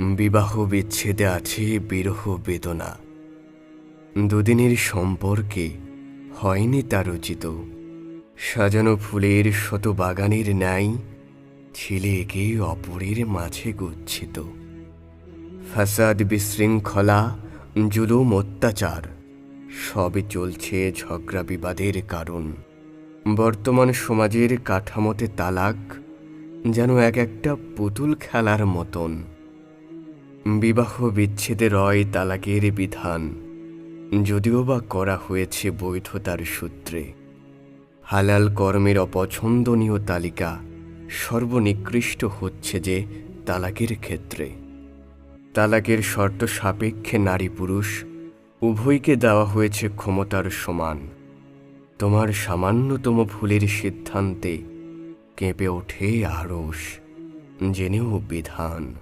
বিবাহ বিচ্ছেদে আছে, বিরহ বেদনা। দুদিনের সম্পর্কে হয়নি তার উচিত সাজানো ফুলের শত বাগানের ন্যায় ছিলে একে অপরের মাঝে গচ্ছিত। ফাসাদ বিশৃঙ্খলা, জুলুম অত্যাচার সবই চলছে ঝগড়া বিবাদের কারণ। বর্তমান সমাজের কাঠামোতে তালাক যেন এক একটা পুতুল খেলার মতন। বিবাহ বিচ্ছেদে রয় তালাকের বিধান। যদিও বা করা হয়েছে বৈধতার সূত্রে। হালাল কর্মের অপছন্দনীয় তালিকা সর্বনিকৃষ্ট হচ্ছে যে তালাকের ক্ষেত্রে। তালাকের শর্ত সাপেক্ষে নারী পুরুষ, উভয়কে দেওয়া হয়েছে ক্ষমতার সমান। তোমার সামান্যতম ভুলের সিদ্ধান্তে কেঁপে ওঠে আড়স জেনেও বিধান।